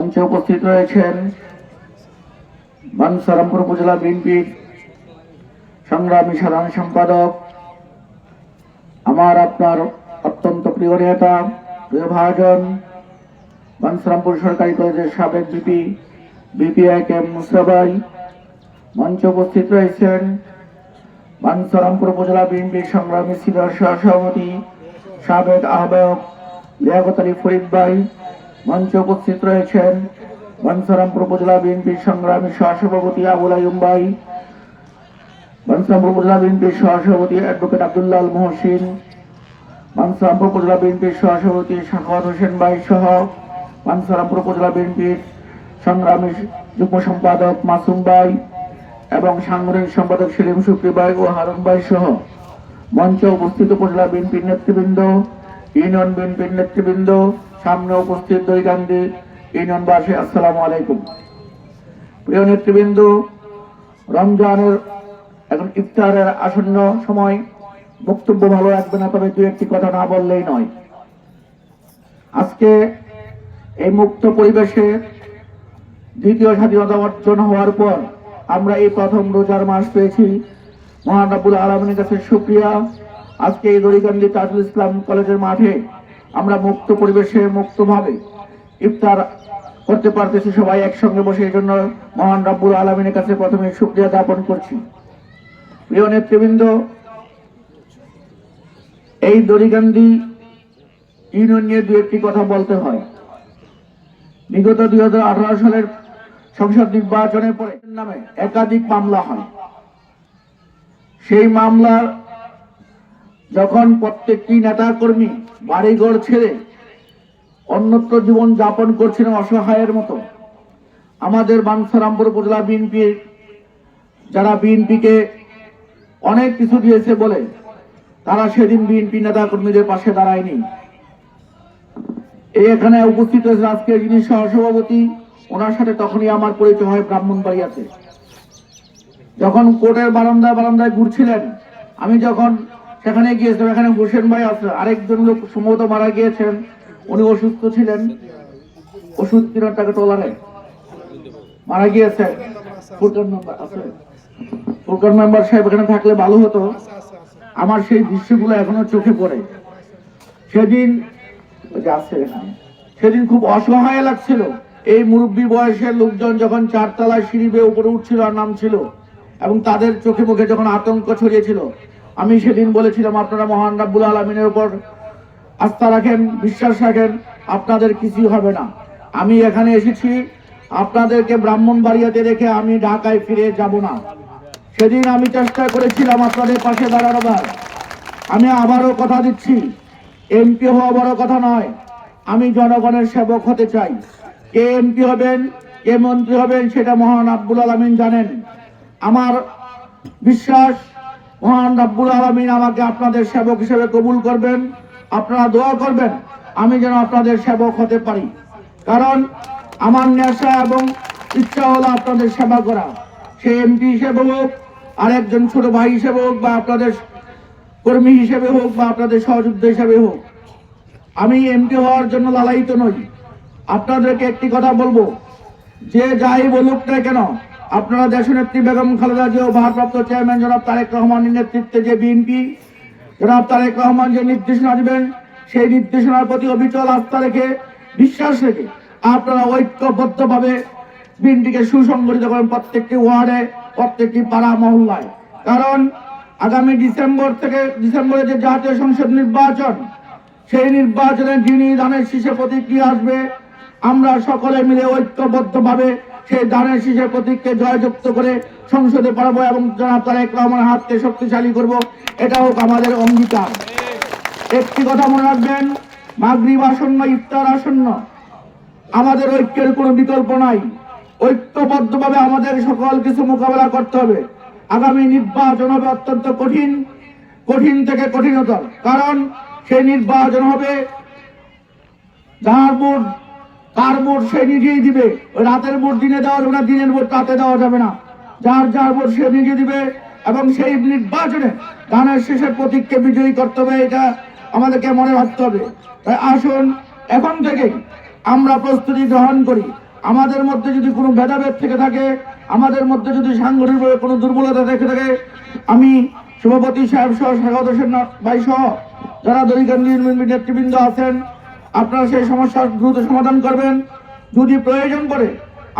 মঞ্চে উপস্থিত রয়েছেন বানসারামপুর উপজেলা বিএনপির সংগ্রামী সাধারণ সম্পাদক, আমার আপনার অত্যন্ত প্রিয় নেতা, প্রিয় ভাজন বানসারামপুর সরকারি কলেজের সাবেক বিপি বিপি এক এম মুসরাবাই মঞ্চে উপস্থিত রয়েছেন বানসারামপুর উপজেলা বিএনপির সংগ্রামী সিনিয়র সহসভাপতি সাবেক আহ্বায়ক লিয়াকত আলী ফরিদ ভাই মঞ্চে উপস্থিত রয়েছেন বানসারামপুর উপজেলা বিএনপির সংগ্রামী সহসভাপতি আবুল আয়ুম ভাই বানসারামপুর উপজেলা বিএনপির সহসভাপতি অ্যাডভোকেট আব্দুল্লাহ আল মহসিন, বানসারামপুর উপজেলা বিএনপির সহসভাপতি শাখাওয়াত হোসেন ভাই সহ বানসারামপুর উপজেলা বিএনপির সংগ্রামী যুগ্ম সম্পাদক মাসুম ভাই এবং সাংগঠনিক সম্পাদক সেলিম শুক্রি ভাই ও হারুন ভাই সহ মঞ্চে উপস্থিত উপজেলা বিএনপির নেতৃবৃন্দ, ইউনিয়ন বিএনপির নেতৃবৃন্দ সামনে উপস্থিত দৈগান্ধী ইউনিয়নবাসী আসসালামু আলাইকুম। প্রিয় নেতৃবৃন্দ, রমজানের এখন ইফতারের আসন্ন সময়, বক্তব্য ভালো রাখবে না, তবে দু একটি কথা না বললেই নয়। আজকে এই মুক্ত পরিবেশে দ্বিতীয় স্বাধীনতা অর্জন হওয়ার পর আমরা এই প্রথম রোজার মাস পেয়েছি। মহান রাব্বুল আলমিনের কাছে শুক্রিয়া। আজকে এই দড়িকান্দি তাজুল ইসলাম কলেজের মাঠে আমরা মুক্ত পরিবেশে মুক্তভাবে ইফতার করতে পারতেছি সবাই একসঙ্গে বসে, এই জন্য মহান রাব্বুল আলমিনের কাছে প্রথমে শুক্রিয়া জ্ঞাপন করছি। প্রিয় নেতৃবৃন্দ, এই দড়িকান্দি ইউনিয়ন নিয়ে দু একটি কথা বলতে হয়। বিগত দুই হাজার আঠারো সালের সংসদ নির্বাচনের পরে নামে একাধিক মামলা হয়। সেই মামলার যখন প্রত্যেকটি নেতা কর্মী বাড়িঘর ছেড়ে অন্যত্র জীবন যাপন করছিলেন অসহায়ের মতো, আমাদের বাংসারামপুর উপজেলা বিএনপির যারা বিএনপিকে অনেক কিছু দিয়েছে বলে, তারা সেদিন বিএনপি নেতা কর্মীদের পাশে দাঁড়ায়নি। এখানে উপস্থিত হয়েছেন আজকে যিনি সহসভাপতি, ওনার সাথে তখনই আমার পরিচয় হয় ব্রাহ্মণবাড়িয়াতে। যখন কোর্টের বারান্দায় বারান্দায় ঘুরছিলেন, আমি যখন সেখানে গিয়েছিলাম, এখানে হোসেন ভাই আরেকজন লোক সম্ভবত মারা গিয়েছেন। উনি অসুস্থ ছিলেন। ওষুধ কেনার টাকা নেই। মারা গিয়েছেন ফুরকান মেম্বার সাহেব এখানে থাকলে ভালো হতো। আমার সেই দৃশ্যগুলো এখনও চোখে পড়ে। সেদিন সেদিন খুব অসহায় লাগছিল। এই মুরব্বী বয়সের লোকজন যখন চারতলায় সিঁড়ি বেয়ে উপরে উঠছিল আর নামছিল, এবং তাদের চোখে মুখে যখন আতঙ্ক ছড়িয়েছিল আমি সেদিন বলেছিলাম, আপনারা মহান রাব্বুল আলমিনের উপর আস্থা রাখেন, বিশ্বাস রাখেন, আপনাদের কিছুই হবে না। আমি এখানে এসেছি, আপনাদেরকে ব্রাহ্মণবাড়িয়াতে রেখে আমি ঢাকায় ফিরে যাব না। সেদিন আমি চেষ্টা করেছিলাম আপনাদের পাশে দাঁড়ানোবার আমি আবারও কথা দিচ্ছি, এমপি হওয়া বড় কথা নয়, আমি জনগণের সেবক হতে চাই। কে এমপি হবেন, কে মন্ত্রী হবেন, সেটা মহান আব্বুল আলমিন জানেন। আমার বিশ্বাস মহান রাব্বুল আলমিন আমাকে আপনাদের সেবক হিসেবে কবুল করবেন। আপনারা দোয়া করবেন, আমি যেন আপনাদের সেবক হতে পারি। কারণ আমার নেশা এবং ইচ্ছা হলো আপনাদের সেবা করা। সে এমপি হিসেবে হোক, আরেকজন ছোট ভাই হিসেবে হোক, বা আপনাদের কর্মী হিসেবে হোক, বা আপনাদের সহযোদ্ধা হিসেবে হোক। আমি এমপি হওয়ার জন্য লালায়িত নই। আপনাদেরকে একটি কথা বলব, যে যাই বলুক না কেন আপনারা দেশনেত্রী বেগম খালেদা জিয়া ও ভারপ্রাপ্ত চেয়ারম্যান জনাব তারেক রহমানের নেতৃত্বে যে বিএনপি, জনাব তারেক রহমান যে নির্দেশনা দিবেন, সেই নির্দেশনার প্রতি অবিচল আস্থা রেখে, বিশ্বাস রেখে আপনারা ঐক্যবদ্ধভাবে বিএনপিকে সুসংগঠিত করেন প্রত্যেকটি ওয়ার্ডে, প্রত্যেকটি পাড়া মহল্লায়। কারণ আগামী ডিসেম্বর থেকে, ডিসেম্বরে যে জাতীয় সংসদ নির্বাচন, সেই নির্বাচনে যিনি ধানের শীষে প্রতিক্রিয়া আসবে, আমরা সকলে মিলে ঐক্যবদ্ধভাবে সেই দানের শীষের প্রতীককে জয়যুক্ত করে সংসদে পাঠাবো এবং জনাব তারেক রহমানের হাতকে শক্তিশালী করব। এটা হোক আমাদের অঙ্গীকার। একটি কথা মনে রাখবেন, মাগরিব আসন্ন, ইফতার আসন্ন, আমাদের ঐক্যের কোনো বিকল্প নাই। ঐক্যবদ্ধভাবে আমাদের সকল কিছু মোকাবেলা করতে হবে। আগামী নির্বাচন হবে অত্যন্ত কঠিন কঠিন থেকে কঠিনতর। কারণ সেই নির্বাচন হবে যার ভোট সে নিজেই দিবে। ওই রাতের ভোট দিনে দেওয়া যাবে না, দিনের ভোট রাতে দেওয়া যাবে না। যার যার ভোট সে নিজে দিবে এবং সেই নির্বাচনে ধানের শেষের প্রতীককে বিজয়ী করতে হবে, এটা আমাদেরকে মনে রাখতে হবে। তাই আসুন, এখন থেকেই আমরা প্রস্তুতি গ্রহণ করি। আমাদের মধ্যে যদি কোনো ভেদাভেদ থেকে থাকে, আমাদের মধ্যে যদি সাংগঠনিকভাবে কোনো দুর্বলতা থেকে থাকে, আমি সভাপতি সাহেব সহ স্বাগত সেন ভাই সহ যারা দরিকান্দি নেতৃবৃন্দ আছেন আপনারা সেই সমস্যার দ্রুত সমাধান করবেন। যদি প্রয়োজন করে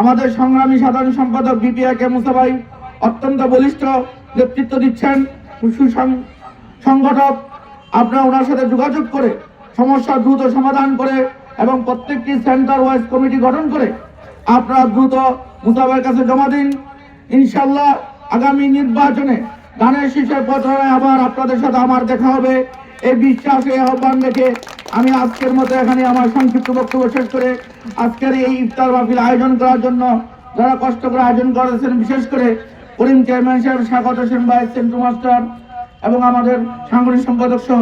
আমাদের সংগ্রামী সাধারণ সম্পাদক বিপিআ কে মুসাভাই অত্যন্ত বলিষ্ঠ নেতৃত্ব দিচ্ছেন সংগঠক। আপনারা ওনার সাথে যোগাযোগ করে সমস্যা দ্রুত সমাধান করে এবং প্রত্যেকটি সেন্টার ওয়াইজ কমিটি গঠন করে আপনারা দ্রুত মুসাবের কাছে জমা দিন। ইনশাল্লাহ আগামী নির্বাচনে গানের শীষের পথরায় আবার আপনাদের সাথে আমার দেখা হবে। এই বিশ্বাসে আহ্বান রেখে আমি আজকের মতো এখানে আমার সংক্ষিপ্ত বক্তব্য শেষ করে আজকের এই ইফতার মাহফিল আয়োজন করার জন্য যারা কষ্ট করে আয়োজন করেছেন, বিশেষ করে করিম চেয়ারম্যান সাহেব, স্বাগত হোসেন ভাই, সেন্টু মাস্টার এবং আমাদের সাংগঠনিক সম্পাদক সহ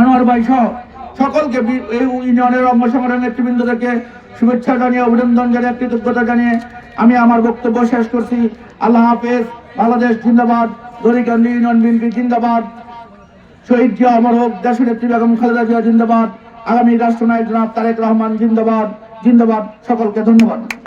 আনোয়ার ভাই সহ, সকলকে এই ইউনিয়নের অঙ্গ সংগঠনের নেতৃবৃন্দদেরকে শুভেচ্ছা জানিয়ে, অভিনন্দন জানিয়ে, কৃতজ্ঞতা জানিয়ে আমি আমার বক্তব্য শেষ করছি। আল্লাহ হাফেজ, বাংলাদেশ জিন্দাবাদ দরিকান্দি ইউনিয়ন বিএনপি জিন্দাবাদ। শহীদ জিয়া অমর হোক দেশের নেত্রী বেগম খালেদা জিয়া জিন্দাবাদ। আগামী রাষ্ট্রনায়ক জনাব তারেক রহমান জিন্দাবাদ। জিন্দাবাদ। সকলকে ধন্যবাদ।